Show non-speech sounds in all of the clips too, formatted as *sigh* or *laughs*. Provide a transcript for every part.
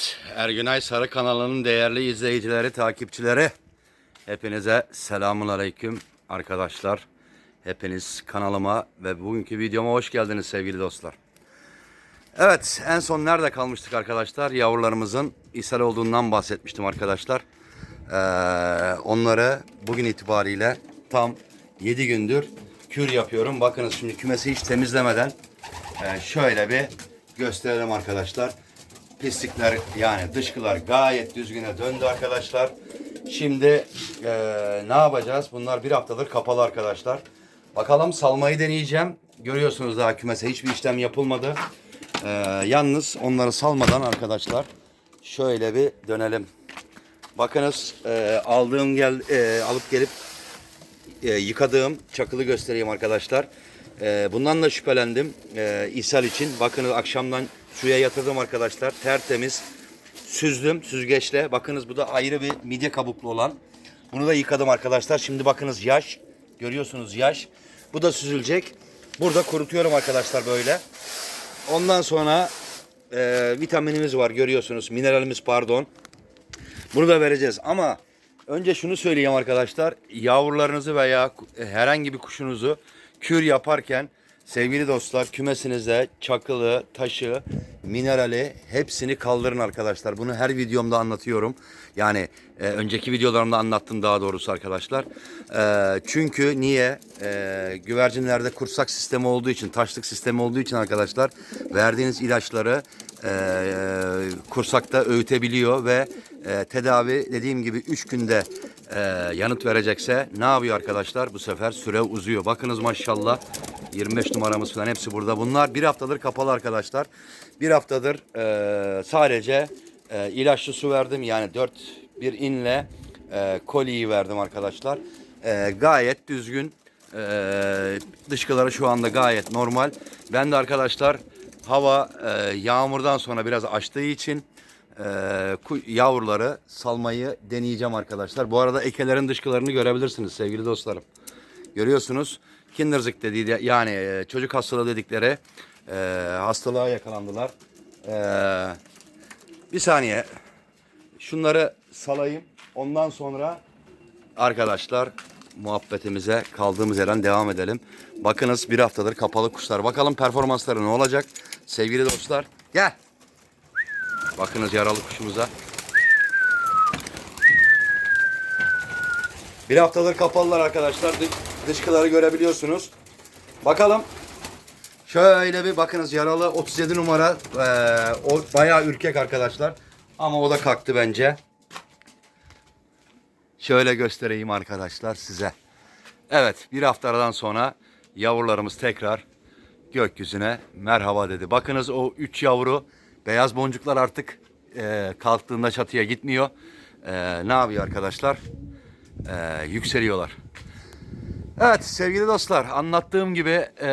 Evet, Ergünay Sarı kanalının değerli izleyicileri, takipçileri. Hepinize selamun aleyküm arkadaşlar. Hepiniz kanalıma ve bugünkü videoma hoş geldiniz sevgili dostlar. Evet, en son nerede kalmıştık arkadaşlar? Yavrularımızın ishal olduğundan bahsetmiştim arkadaşlar. Ee, onları bugün itibariyle tam 7 gündür kür yapıyorum. Bakınız şimdi kümesi hiç temizlemeden e, şöyle bir gösterelim arkadaşlar. Pislikler yani dışkılar gayet düzgüne döndü arkadaşlar. Şimdi e, ne yapacağız? Bunlar bir haftadır kapalı arkadaşlar. Bakalım salmayı deneyeceğim. Görüyorsunuz daha kümese hiçbir işlem yapılmadı. E, yalnız onları salmadan arkadaşlar şöyle bir dönelim. Bakınız e, aldığım gel e, alıp gelip e, yıkadığım çakılı göstereyim arkadaşlar. E, bundan da şüphelendim e, ishal için. Bakınız akşamdan suya yatırdım arkadaşlar. Tertemiz süzdüm süzgeçle. Bakınız bu da ayrı bir midye kabuklu olan. Bunu da yıkadım arkadaşlar. Şimdi bakınız yaş. Görüyorsunuz yaş. Bu da süzülecek. Burada kurutuyorum arkadaşlar böyle. Ondan sonra e, vitaminimiz var görüyorsunuz. Mineralimiz pardon. Bunu da vereceğiz ama önce şunu söyleyeyim arkadaşlar. Yavrularınızı veya herhangi bir kuşunuzu kür yaparken sevgili dostlar kümesinizde çakılı, taşı, minerali hepsini kaldırın arkadaşlar. Bunu her videomda anlatıyorum. Yani e, önceki videolarımda anlattım daha doğrusu arkadaşlar. E, çünkü niye? E, güvercinlerde kursak sistemi olduğu için, taşlık sistemi olduğu için arkadaşlar verdiğiniz ilaçları e, kursakta öğütebiliyor ve e, tedavi dediğim gibi 3 günde e, yanıt verecekse ne yapıyor arkadaşlar? Bu sefer süre uzuyor. Bakınız maşallah 25 numaramız falan hepsi burada. Bunlar bir haftadır kapalı arkadaşlar. Bir haftadır e, sadece e, ilaçlı su verdim. Yani 4 bir inle e, koliyi verdim arkadaşlar. E, gayet düzgün. E, dışkıları şu anda gayet normal. Ben de arkadaşlar hava e, yağmurdan sonra biraz açtığı için e, yavruları salmayı deneyeceğim arkadaşlar. Bu arada ekelerin dışkılarını görebilirsiniz sevgili dostlarım. Görüyorsunuz Kinderzig dediği yani e, çocuk hastalığı dedikleri e, hastalığa yakalandılar. E, bir saniye şunları salayım. Ondan sonra arkadaşlar muhabbetimize kaldığımız yerden devam edelim. Bakınız bir haftadır kapalı kuşlar. Bakalım performansları ne olacak? Sevgili dostlar gel. Bakınız yaralı kuşumuza. Bir haftadır kapalılar arkadaşlar. Dış- Dışkıları görebiliyorsunuz. Bakalım. Şöyle bir bakınız yaralı 37 numara. Ee, o bayağı ürkek arkadaşlar. Ama o da kalktı bence. Şöyle göstereyim arkadaşlar size. Evet bir haftadan sonra yavrularımız tekrar gökyüzüne merhaba dedi. Bakınız o üç yavru beyaz boncuklar artık e, kalktığında çatıya gitmiyor. E, ne yapıyor arkadaşlar? E, yükseliyorlar. Evet sevgili dostlar anlattığım gibi e,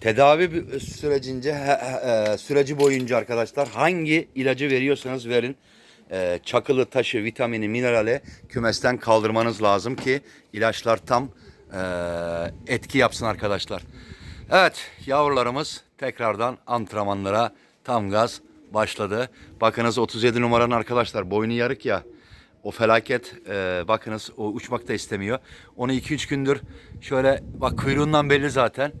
tedavi sürecince e, süreci boyunca arkadaşlar hangi ilacı veriyorsanız verin e, çakılı taşı vitamini minerali kümesten kaldırmanız lazım ki ilaçlar tam e, etki yapsın arkadaşlar. Evet yavrularımız tekrardan antrenmanlara tam gaz başladı. Bakınız 37 numaranın arkadaşlar boynu yarık ya. O felaket e, bakınız o uçmak da istemiyor. Onu 2-3 gündür şöyle bak kuyruğundan belli zaten.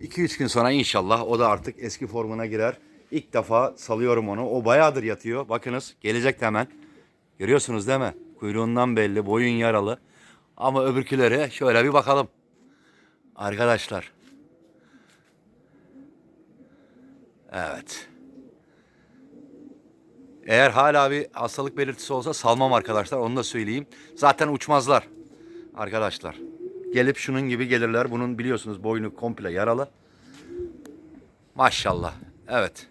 2-3 gün sonra inşallah o da artık eski formuna girer. İlk defa salıyorum onu. O bayağıdır yatıyor. Bakınız gelecek de hemen. Görüyorsunuz değil mi? Kuyruğundan belli, boyun yaralı. Ama öbürküleri şöyle bir bakalım. Arkadaşlar. Evet. Eğer hala bir hastalık belirtisi olsa salmam arkadaşlar. Onu da söyleyeyim. Zaten uçmazlar arkadaşlar. Gelip şunun gibi gelirler. Bunun biliyorsunuz boynu komple yaralı. Maşallah. Evet.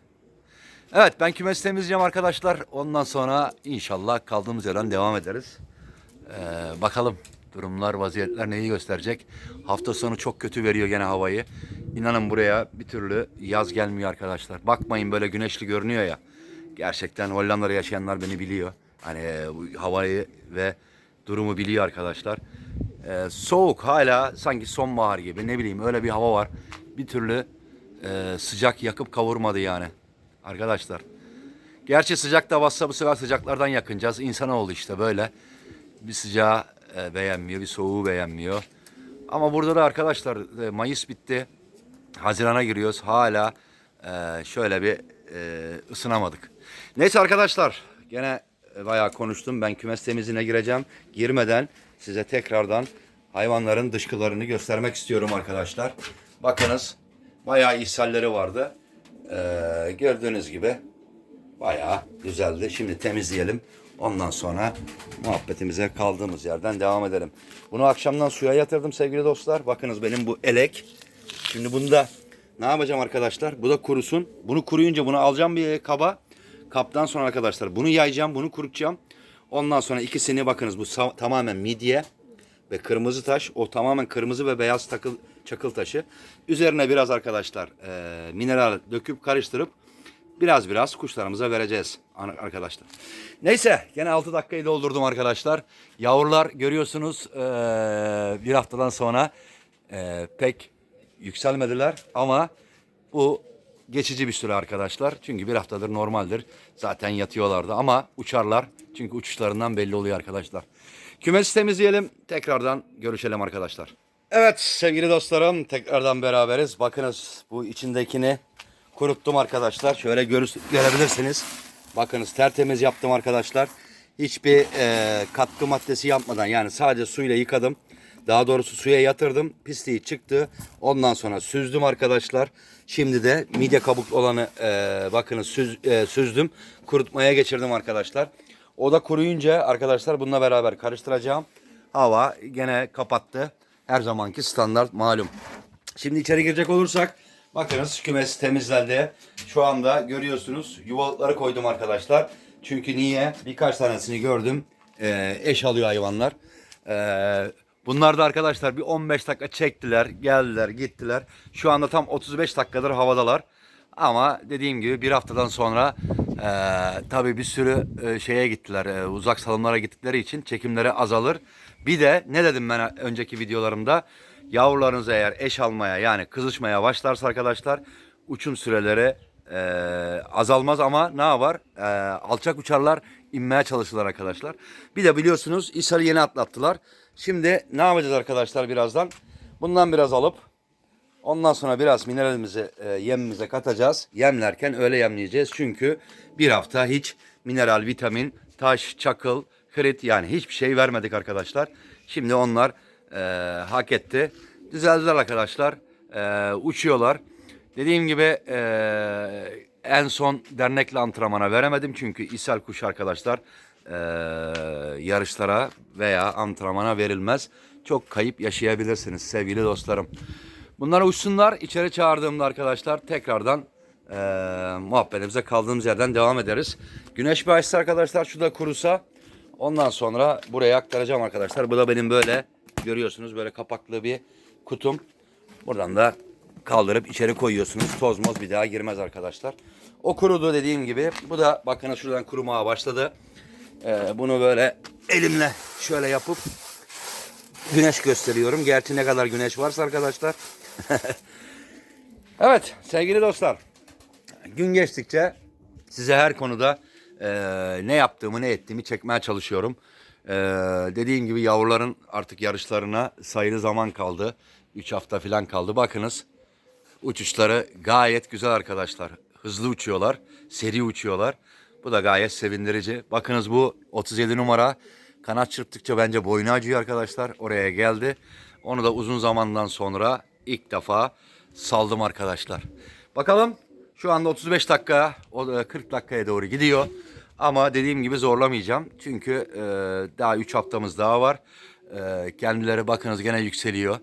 Evet ben kümesi temizleyeceğim arkadaşlar. Ondan sonra inşallah kaldığımız yerden devam ederiz. Ee, bakalım durumlar, vaziyetler neyi gösterecek. Hafta sonu çok kötü veriyor gene havayı. İnanın buraya bir türlü yaz gelmiyor arkadaşlar. Bakmayın böyle güneşli görünüyor ya. Gerçekten Hollanda'da yaşayanlar beni biliyor. Hani e, bu havayı ve durumu biliyor arkadaşlar. Ee, soğuk hala sanki sonbahar gibi ne bileyim öyle bir hava var. Bir türlü e, sıcak yakıp kavurmadı yani arkadaşlar. Gerçi sıcak da bassa bu sefer sıcaklardan yakınacağız. İnsanoğlu işte böyle. Bir sıcağı e, beğenmiyor, bir soğuğu beğenmiyor. Ama burada da arkadaşlar e, Mayıs bitti. Hazirana giriyoruz. Hala e, şöyle bir e, ısınamadık. Neyse arkadaşlar gene e, bayağı konuştum. Ben kümes temizliğine gireceğim. Girmeden size tekrardan hayvanların dışkılarını göstermek istiyorum arkadaşlar. Bakınız bayağı ishalleri vardı. E, gördüğünüz gibi bayağı güzeldi. Şimdi temizleyelim. Ondan sonra muhabbetimize kaldığımız yerden devam edelim. Bunu akşamdan suya yatırdım sevgili dostlar. Bakınız benim bu elek. Şimdi bunda ne yapacağım arkadaşlar? Bu da kurusun. Bunu kuruyunca bunu alacağım bir kaba. Kaptan sonra arkadaşlar bunu yayacağım, bunu kurutacağım. Ondan sonra ikisini bakınız bu tamamen midye ve kırmızı taş. O tamamen kırmızı ve beyaz takıl, çakıl taşı. Üzerine biraz arkadaşlar e, mineral döküp karıştırıp biraz biraz kuşlarımıza vereceğiz arkadaşlar. Neyse gene 6 dakikayı doldurdum arkadaşlar. Yavrular görüyorsunuz e, bir haftadan sonra e, pek yükselmediler ama bu geçici bir süre arkadaşlar. Çünkü bir haftadır normaldir. Zaten yatıyorlardı ama uçarlar. Çünkü uçuşlarından belli oluyor arkadaşlar. Kümesi temizleyelim. Tekrardan görüşelim arkadaşlar. Evet sevgili dostlarım tekrardan beraberiz. Bakınız bu içindekini kuruttum arkadaşlar. Şöyle görüş, görebilirsiniz. Bakınız tertemiz yaptım arkadaşlar. Hiçbir e, katkı maddesi yapmadan yani sadece suyla yıkadım. Daha doğrusu suya yatırdım. Pisliği çıktı. Ondan sonra süzdüm arkadaşlar. Şimdi de midye kabuklu olanı e, bakınız süz, e, süzdüm. Kurutmaya geçirdim arkadaşlar. O da kuruyunca arkadaşlar bununla beraber karıştıracağım. Hava gene kapattı. Her zamanki standart malum. Şimdi içeri girecek olursak bakınız kümes temizlendi. Şu anda görüyorsunuz yuvalıkları koydum arkadaşlar. Çünkü niye? Birkaç tanesini gördüm. Ee, eş alıyor hayvanlar. Ee, bunlar da arkadaşlar bir 15 dakika çektiler, geldiler, gittiler. Şu anda tam 35 dakikadır havadalar. Ama dediğim gibi bir haftadan sonra e, tabii bir sürü e, şeye gittiler. e, uzak salımlara gittikleri için çekimleri azalır. Bir de ne dedim ben önceki videolarımda? Yavrularınız eğer eş almaya yani kızışmaya başlarsa arkadaşlar uçum süreleri e, azalmaz ama ne yapar? E, alçak uçarlar inmeye çalışırlar arkadaşlar. Bir de biliyorsunuz İsa'yı yeni atlattılar. Şimdi ne yapacağız arkadaşlar birazdan? Bundan biraz alıp Ondan sonra biraz mineralimizi e, yemimize katacağız. Yemlerken öyle yemleyeceğiz. Çünkü bir hafta hiç mineral, vitamin, taş, çakıl, krit yani hiçbir şey vermedik arkadaşlar. Şimdi onlar e, hak etti. Düzeldiler arkadaşlar. E, uçuyorlar. Dediğim gibi e, en son dernekle antrenmana veremedim. Çünkü ishal kuş arkadaşlar e, yarışlara veya antrenmana verilmez. Çok kayıp yaşayabilirsiniz sevgili dostlarım. Bunlar uçsunlar. İçeri çağırdığımda arkadaşlar tekrardan eee muhabbetimize kaldığımız yerden devam ederiz. Güneş bahçesi arkadaşlar şu da kurusa ondan sonra buraya aktaracağım arkadaşlar. Bu da benim böyle görüyorsunuz böyle kapaklı bir kutum. Buradan da kaldırıp içeri koyuyorsunuz. Toz moz bir daha girmez arkadaşlar. O kurudu dediğim gibi. Bu da bakın şuradan kurumaya başladı. Eee, bunu böyle elimle şöyle yapıp güneş gösteriyorum. Gerçi ne kadar güneş varsa arkadaşlar. *laughs* evet sevgili dostlar. Gün geçtikçe size her konuda e, ne yaptığımı ne ettiğimi çekmeye çalışıyorum. E, dediğim gibi yavruların artık yarışlarına sayılı zaman kaldı. 3 hafta falan kaldı. Bakınız uçuşları gayet güzel arkadaşlar. Hızlı uçuyorlar, seri uçuyorlar. Bu da gayet sevindirici. Bakınız bu 37 numara kanat çırptıkça bence boynu acıyor arkadaşlar. Oraya geldi. Onu da uzun zamandan sonra ilk defa saldım arkadaşlar. Bakalım şu anda 35 dakika, o da 40 dakikaya doğru gidiyor. Ama dediğim gibi zorlamayacağım. Çünkü e, daha 3 haftamız daha var. E, kendileri bakınız gene yükseliyor.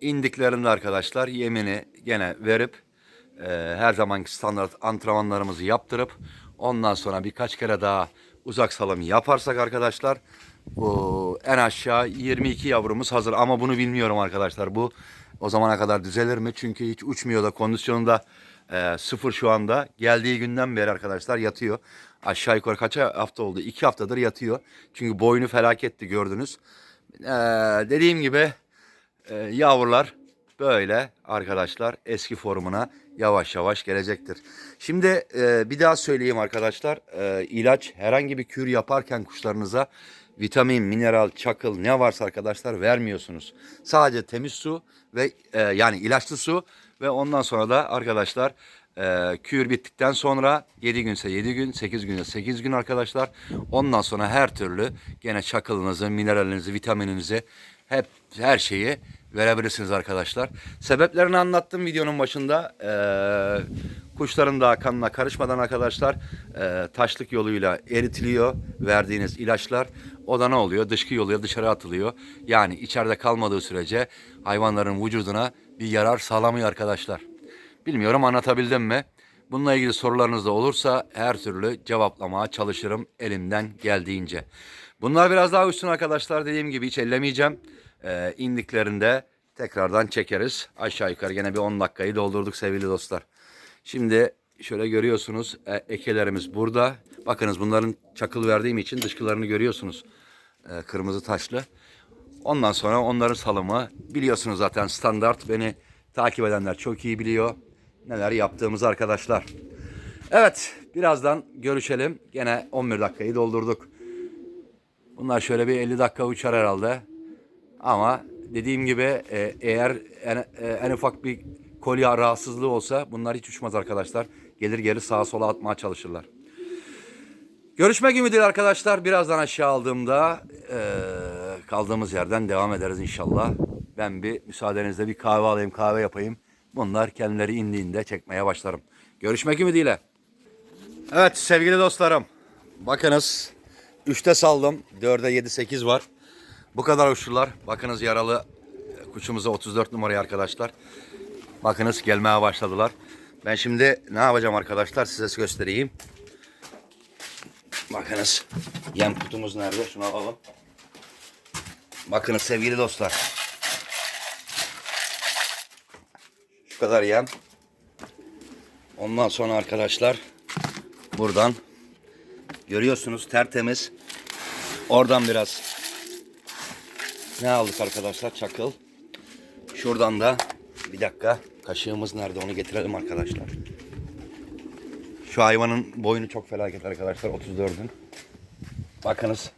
İndiklerinde arkadaşlar yemini gene verip e, her zamanki standart antrenmanlarımızı yaptırıp ondan sonra birkaç kere daha uzak salım yaparsak arkadaşlar bu en aşağı 22 yavrumuz hazır. Ama bunu bilmiyorum arkadaşlar. Bu o zamana kadar düzelir mi? Çünkü hiç uçmuyor da kondisyonunda e, sıfır şu anda. Geldiği günden beri arkadaşlar yatıyor. Aşağı yukarı kaç hafta oldu? İki haftadır yatıyor. Çünkü boynu felaketti gördünüz. E, dediğim gibi e, yavrular böyle arkadaşlar eski formuna yavaş yavaş gelecektir. Şimdi e, bir daha söyleyeyim arkadaşlar. E, ilaç herhangi bir kür yaparken kuşlarınıza vitamin, mineral, çakıl ne varsa arkadaşlar vermiyorsunuz. Sadece temiz su ve e, yani ilaçlı su ve ondan sonra da arkadaşlar e, kür bittikten sonra 7 günse 7 gün, 8 günse 8 gün arkadaşlar. Ondan sonra her türlü gene çakılınızı, mineralinizi, vitamininizi hep her şeyi verebilirsiniz arkadaşlar. Sebeplerini anlattım videonun başında. Ee, kuşların da kanına karışmadan arkadaşlar e, taşlık yoluyla eritiliyor verdiğiniz ilaçlar. O da ne oluyor? Dışkı yoluyla dışarı atılıyor. Yani içeride kalmadığı sürece hayvanların vücuduna bir yarar sağlamıyor arkadaşlar. Bilmiyorum anlatabildim mi? Bununla ilgili sorularınız da olursa her türlü cevaplamaya çalışırım elimden geldiğince. Bunlar biraz daha üstün arkadaşlar dediğim gibi hiç ellemeyeceğim. Ee, indiklerinde tekrardan çekeriz. Aşağı yukarı gene bir 10 dakikayı doldurduk sevgili dostlar. Şimdi şöyle görüyorsunuz e, ekelerimiz burada. Bakınız bunların çakıl verdiğim için dışkılarını görüyorsunuz. E, kırmızı taşlı. Ondan sonra onların salımı biliyorsunuz zaten standart. Beni takip edenler çok iyi biliyor neler yaptığımızı arkadaşlar. Evet birazdan görüşelim. Gene 11 dakikayı doldurduk. Bunlar şöyle bir 50 dakika uçar herhalde. Ama dediğim gibi e, eğer en, e, en ufak bir kolya rahatsızlığı olsa bunlar hiç uçmaz arkadaşlar. Gelir geri sağa sola atmaya çalışırlar. Görüşmek ümidiyle arkadaşlar. Birazdan aşağı aldığımda e, kaldığımız yerden devam ederiz inşallah. Ben bir müsaadenizle bir kahve alayım, kahve yapayım. Bunlar kendileri indiğinde çekmeye başlarım. Görüşmek ümidiyle. Evet sevgili dostlarım. Bakınız 3'te saldım. 4'e 7 8 var. Bu kadar uçtular. Bakınız yaralı e, kuşumuza 34 numarayı arkadaşlar. Bakınız gelmeye başladılar. Ben şimdi ne yapacağım arkadaşlar size göstereyim. Bakınız yem kutumuz nerede? Şunu alalım. Bakınız sevgili dostlar. Kadar yem. Ondan sonra arkadaşlar buradan görüyorsunuz tertemiz. Oradan biraz ne aldık arkadaşlar? Çakıl. Şuradan da bir dakika kaşığımız nerede onu getirelim arkadaşlar. Şu hayvanın boynu çok felaket arkadaşlar 34'ün. Bakınız.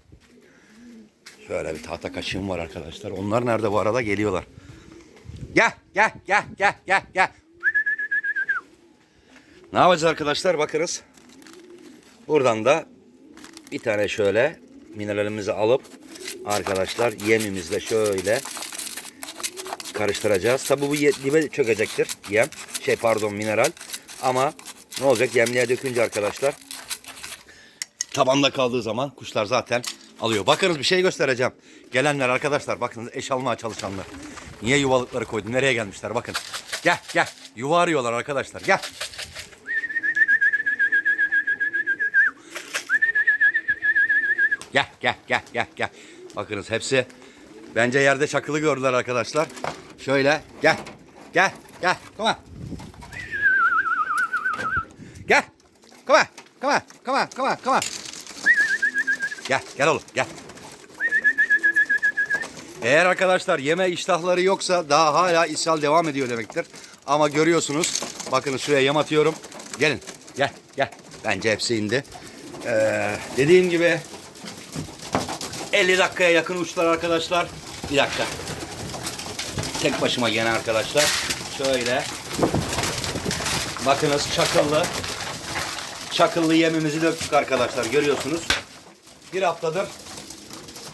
Şöyle bir tahta kaşığım var arkadaşlar. Onlar nerede bu arada geliyorlar. Gel gel gel gel gel gel. Ne yapacağız arkadaşlar bakınız. Buradan da bir tane şöyle mineralimizi alıp arkadaşlar yemimizle şöyle karıştıracağız. Tabi bu dibe çökecektir yem. Şey pardon mineral. Ama ne olacak yemliğe dökünce arkadaşlar tabanda kaldığı zaman kuşlar zaten alıyor. Bakınız bir şey göstereceğim. Gelenler arkadaşlar bakınız eş almaya çalışanlar. Niye yuvalıkları koydum? Nereye gelmişler? Bakın. Gel gel. Yuva arıyorlar arkadaşlar. Gel. Gel gel gel gel gel. Bakınız hepsi bence yerde çakılı gördüler arkadaşlar. Şöyle gel. Gel gel. Come on. Gel. Come on. Come on. Come on. Come on. Gel. Gel oğlum. Gel. Eğer arkadaşlar yeme iştahları yoksa daha hala ishal devam ediyor demektir. Ama görüyorsunuz. Bakın şuraya yem atıyorum. Gelin. Gel. Gel. Bence hepsi indi. Ee, dediğim gibi 50 dakikaya yakın uçtular arkadaşlar. Bir dakika. Tek başıma gene arkadaşlar. Şöyle. Bakınız çakıllı. Çakıllı yemimizi döktük arkadaşlar. Görüyorsunuz. Bir haftadır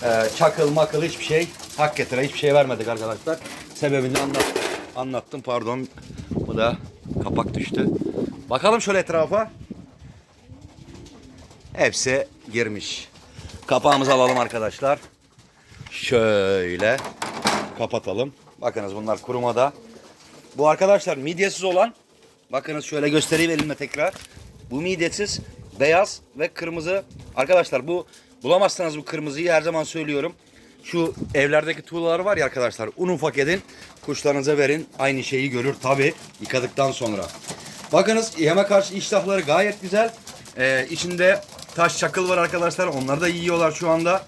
e, çakıl makıl hiçbir şey hak getire hiçbir şey vermedik arkadaşlar. Sebebini anlat, anlattım pardon. Bu da kapak düştü. Bakalım şöyle etrafa. Hepsi girmiş. Kapağımızı alalım arkadaşlar. Şöyle kapatalım. Bakınız bunlar kurumada. Bu arkadaşlar midyesiz olan bakınız şöyle göstereyim elimle tekrar. Bu midyesiz beyaz ve kırmızı. Arkadaşlar bu bulamazsanız bu kırmızıyı her zaman söylüyorum. Şu evlerdeki tuğlalar var ya arkadaşlar un ufak edin. Kuşlarınıza verin. Aynı şeyi görür tabi yıkadıktan sonra. Bakınız yeme karşı iştahları gayet güzel. Ee, içinde taş çakıl var arkadaşlar. Onları da yiyorlar şu anda.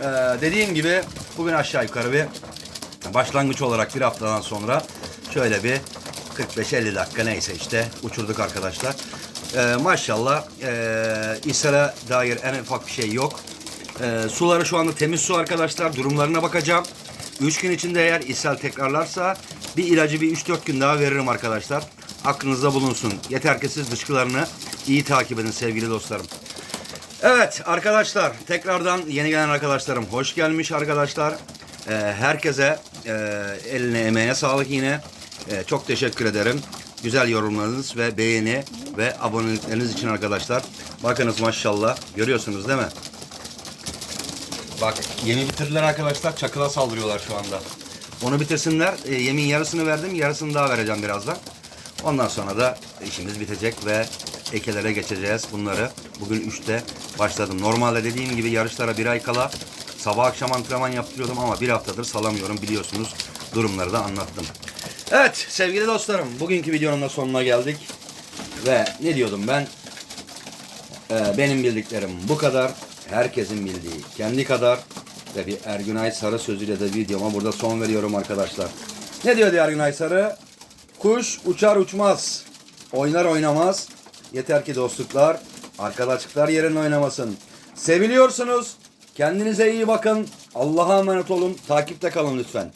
Ee, dediğim gibi bugün aşağı yukarı bir başlangıç olarak bir haftadan sonra şöyle bir 45-50 dakika neyse işte uçurduk arkadaşlar. Ee, maşallah e, ishale dair en ufak bir şey yok. Ee, suları şu anda temiz su arkadaşlar. Durumlarına bakacağım. 3 gün içinde eğer ishal tekrarlarsa bir ilacı bir 3-4 gün daha veririm arkadaşlar. Aklınızda bulunsun. Yeter ki siz dışkılarını iyi takip edin sevgili dostlarım. Evet arkadaşlar tekrardan yeni gelen arkadaşlarım hoş gelmiş arkadaşlar. Ee, herkese e, eline emeğine sağlık yine. Ee, çok teşekkür ederim. Güzel yorumlarınız ve beğeni ve abonelikleriniz için arkadaşlar. Bakınız maşallah görüyorsunuz değil mi? Bak yemi bitirdiler arkadaşlar çakıla saldırıyorlar şu anda. Onu bitirsinler. E, yemin yarısını verdim yarısını daha vereceğim birazdan. Ondan sonra da işimiz bitecek ve ekelere geçeceğiz bunları. Bugün 3'te başladım. Normalde dediğim gibi yarışlara bir ay kala sabah akşam antrenman yaptırıyordum ama bir haftadır salamıyorum biliyorsunuz. Durumları da anlattım. Evet sevgili dostlarım bugünkü videonun da sonuna geldik. Ve ne diyordum ben? Ee, benim bildiklerim bu kadar. Herkesin bildiği kendi kadar. Ve bir Ergünay Sarı sözüyle de videoma burada son veriyorum arkadaşlar. Ne diyor diyor Ergünay Sarı? Kuş uçar uçmaz. Oynar oynamaz. Yeter ki dostluklar, arkadaşlıklar yerine oynamasın. Seviliyorsunuz. Kendinize iyi bakın. Allah'a emanet olun. Takipte kalın lütfen.